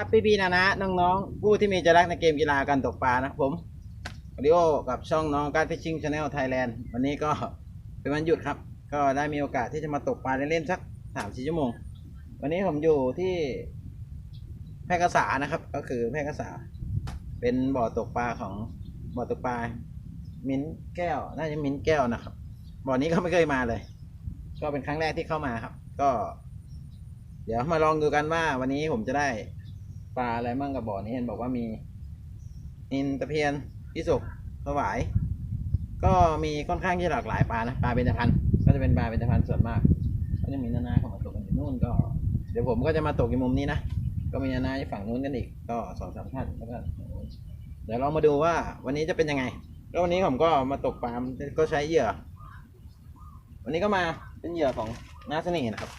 ครับพี่พีนะนะน้องๆผู้ที่มีใจรักในเกมกีฬาการตกปลานะผมริโอกับช่องน้องการฟิชชิ่งชาแนลไทยแลนด์วันนี้ก็เป็นวันหยุดครับ ก็ได้มีโอกาสที่จะมาตกปลาเล่นๆสักสามสี่ชั่วโมง วันนี้ผมอยู่ที่แพร่กษานะครับ ก็คือแพร่กษา เป็นบ่อตกปลาของบ่อตกปลา มิ้นแก้ว น่าจะมิ้นแก้วนะครับ บ่อนี้ก็ไม่เคยมาเลย ก็เป็นครั้งแรกที่เข้ามาครับ ก็ เดี๋ยวมาลองดูกันว่าวันนี้ผมจะได้ ปลาอะไรมั่งกับบ่อนี้เห็นบอกว่ามีนินตะเพียนพิสุกสวาย ก็มีค่อนข้างที่หลากหลายปลานะปลาเบญจพรรณก็จะเป็นปลาเบญจพรรณส่วนมาก ก็จะมีนานาเข้ามาตกกันอยู่นู่นก็ เดี๋ยวผมก็จะมาตกอยู่มุมนี้นะก็มีนานาอยู่ฝั่งนู้นกันอีกก็สองสามท่านแล้วก็เดี๋ยวเรามาดูว่าวันนี้จะเป็นยังไงแล้ววันนี้ผมก็มาตกปลาก็ใช้เหยื่อ วันนี้ก็มาเป็นเหยื่อของน้าเสน่ห์นะครับ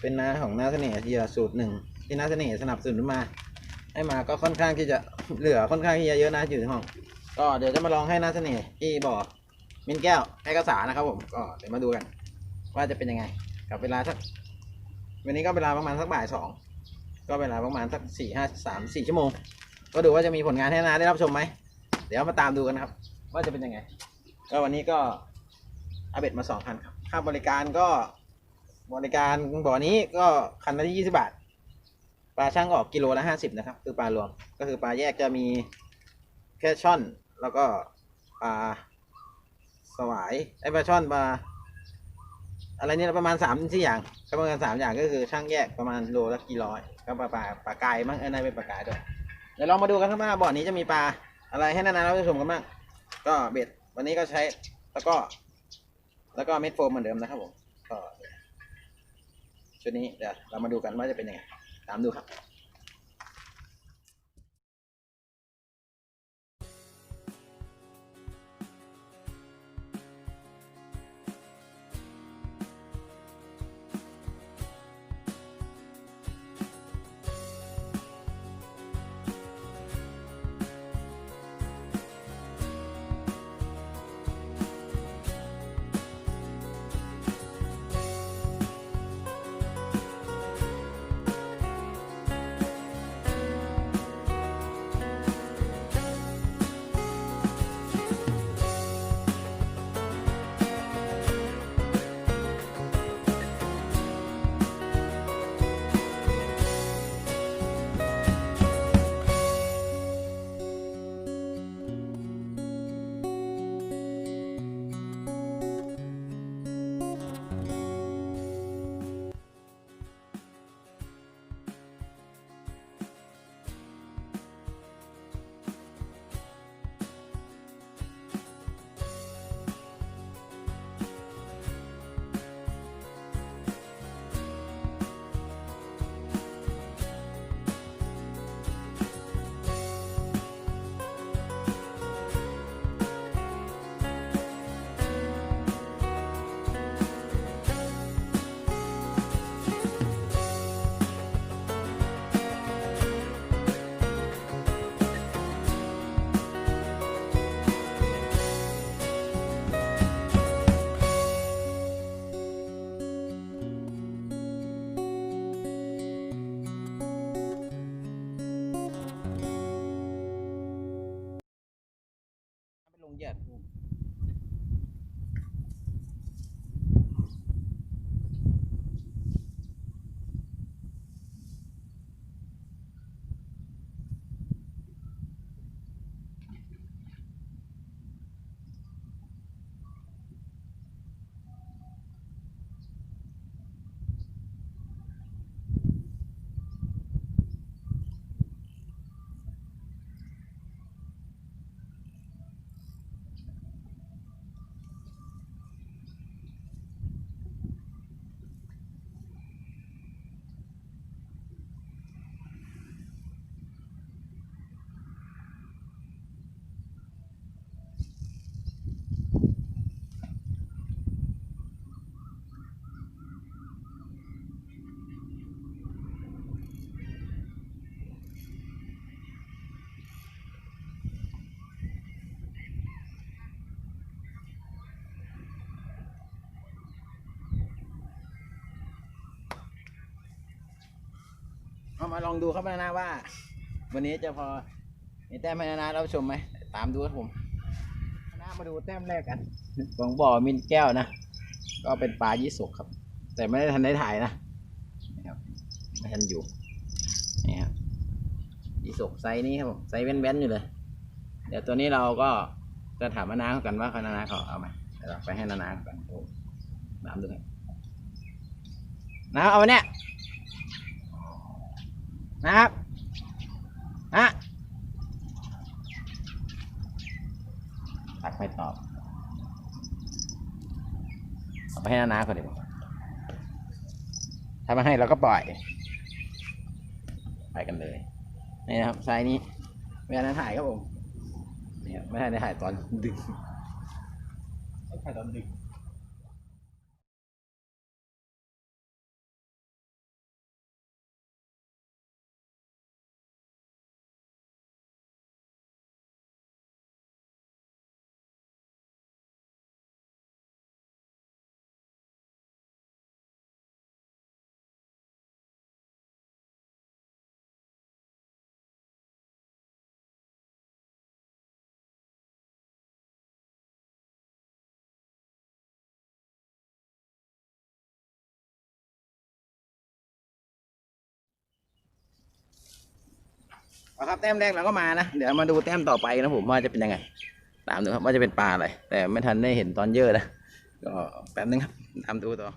เป็นน้าของน้าเสน่ห์เหยื่อสูตรหนึ่ง ที่น้าเสน่ห์สนับสนุนมา ให้มาก็ค่อนข้างที่จะเหลือค่อนข้างที่จะเยอะนะอยู่ในห้อง ก็เดี๋ยวจะมาลองให้น้าเสน่ห์ที่บ่อมินแก้วให้กระสานะครับผมก็เดี๋ยวมาดูกัน ว่าจะเป็นยังไง กับเวลาสักวันนี้ก็เวลาประมาณสักบ่ายสองก็เวลาประมาณสักสี่ห้าสามสี่ชั่วโมง ก็ดูว่าจะมีผลงานให้น้าได้รับชมไหมเดี๋ยวมาตามดูกันครับ ว่าจะเป็นยังไง ก็วันนี้ก็อาเบ็ดมาสองคันครับค่าบริการก็บริการบ่อนี้ก็คันละที่ยี่สิบาท ปลาช่างออกกิโลละห้าสิบนะครับ คือปลารวมก็คือปลาแยกจะมีแค่ช่อนแล้วก็ปลาสวายไอ้ปลาช่อนปลาอะไรเนี่ยประมาณสามสี่อย่างก็ประมาณสามอย่างก็คือช่างแยกประมาณโลละกี่ร้อยก็ปลาปลาปลากายมั้งเออนั่นเป็นปลากายด้วยเดี๋ยวเรามาดูกันครับว่าบ่อนี้จะมีปลาอะไรให้นานาเราชมกันบ้างก็เบ็ดวันนี้ก็ใช้แล้วก็ แล้วก็เม็ดโฟมเหมือนเดิมนะครับผมก็ชุดนี้เดี๋ยวเรามาดูกันว่าจะเป็นยังไง ตามดูครับ มาลองดูครับนานาว่า วันนี้จะพอมีแต้มให้นานาเราชมไหมตามดูครับผมนานามาดูแต้มแรกกันของบ่อมินแก้วนะก็เป็นปลายี่สกครับ แต่ไม่ได้ทันได้ถ่ายนะนะครับไม่ทันอยู่นี่ครับยี่สกไซส์นี้ครับผมไซส์แว้นๆอยู่เลย เดี๋ยวตัวนี้เราก็จะถามนานาเขากันว่าเขานานาเขาเอาไหมเดี๋ยวเราไปให้นานาเขากันโอ้ตามดูครับนาเอาไหมเนี่ย นะครับฮะตักไม่ตอบ เอาไปให้นานาเขาดีกว่าถ้าไม่ให้เราก็ปล่อย ไปกันเลย นี่นะครับไซส์นี้เวลาถ่ายครับผมนี่ครับไม่ได้ถ่ายตอนดึกถ่ายตอนดึก เอาครับแต้มแรกเราก็มานะ เดี๋ยวมาดูแต้มต่อไปนะผมว่าจะเป็นยังไง ตามดูครับว่าจะเป็นปลาอะไร แต่ไม่ทันได้เห็นตอนเยอะนะ ก็แป๊บนึงครับ ตามดูต่อ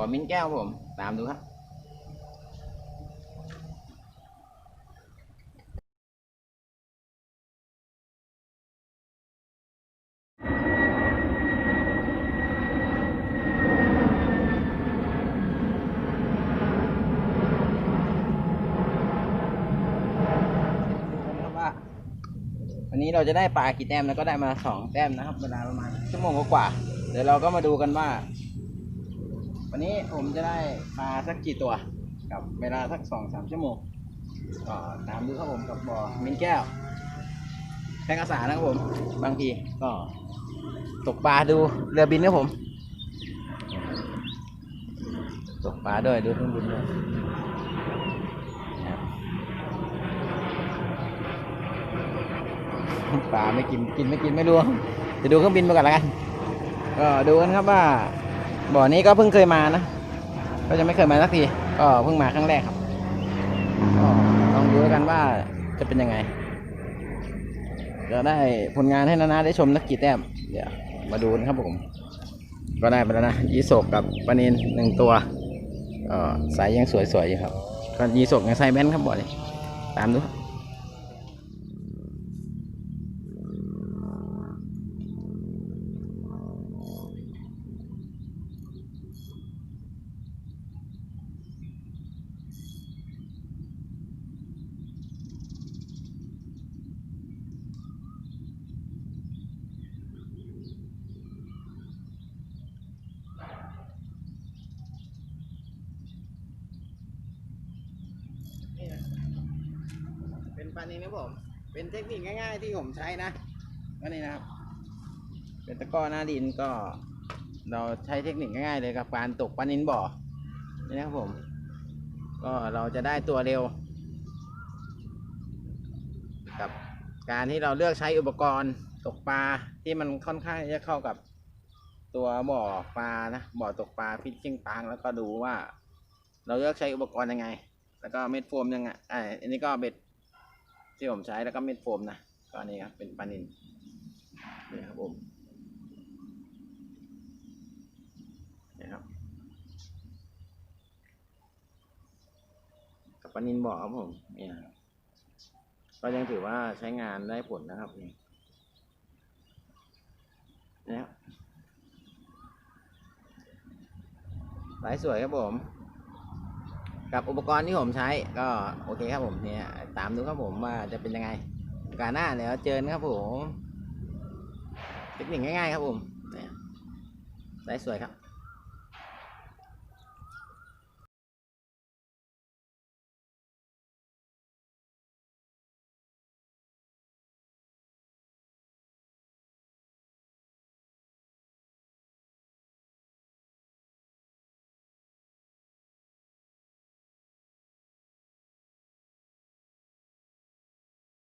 อมิ้นแก้วผม ตามดูครับวันนี้เราจะได้ปลากี่แต้มแล้วก็ได้มาสองแต้มนะครับ เวลาประมาณชั่วโมงกว่าเดี๋ยวเราก็มาดูกันว่า วันนี้ผมจะได้ปลาสักกี่ตัว กับเวลาสักสองสามชั่วโมงก็ตามดูครับผมกับบ่อมินแก้วแพงอาสานะครับผม บางทีก็ตกปลาดูเรือบินครับผม ตกปลาด้วยดูเครื่องบินด้วยนะครับปลาไม่กินกินไม่กินไม่รู้จะดูเครื่องบินไปก่อนล้วกัน ก็ดูกันครับว่า บ่อนี้ก็เพิ่งเคยมานะ ก็จะไม่เคยมาสักที ก็เพิ่งมาครั้งแรกครับก็ลองดูแล้วกันว่าจะเป็นยังไง จะได้ผลงานให้นานาได้ชมนักกี่แต้ม เดี๋ยวมาดูนะครับผม ก็ได้ไปแล้วนะยีโศกกับปานินหนึ่งตัวก็สายยังสวยๆอยู่ครับก็ยีโศกยังใส่แบนครับบ่อยตามดูครับ นปลานินครับผม เป็นเทคนิคง่าย ๆ ที่ผมใช้นะก็นี่นะครับ เป็นตะกร้อหน้าดินก็ เราใช้เทคนิคง่ายๆเลยกับการตกปลานินบ่อนี่นะครับผม ก็เราจะได้ตัวเร็ว กับการที่เราเลือกใช้อุปกรณ์ตกปลาที่มันค่อนข้างจะเข้ากับตัวบ่อปลานะบ่อตกปลาฟิชชิ่งปางแล้วก็ดูว่า เราเลือกใช้อุปกรณ์ยังไง แล้วก็เม็ดโฟมยังไงอันนี้ก็เบ็ด ที่ผมใช้แล้วก็เม็ดโฟมนะก็อันนี้ครับเป็นปลานินนี่ครับผมนี่ครับกับปลานินบ่อครับผมเนี่ยก็ยังถือว่าใช้งานได้ผลนะครับนี่นะครับสายสวยครับผม กับอุปกรณ์ที่ผมใช้ก็โอเคครับผมเนี่ยตามดูครับผมว่าจะเป็นยังไงการหน้าเดี๋ยวเจอกันครับผมเทคนิคง่ายๆครับผมสายสวยครับ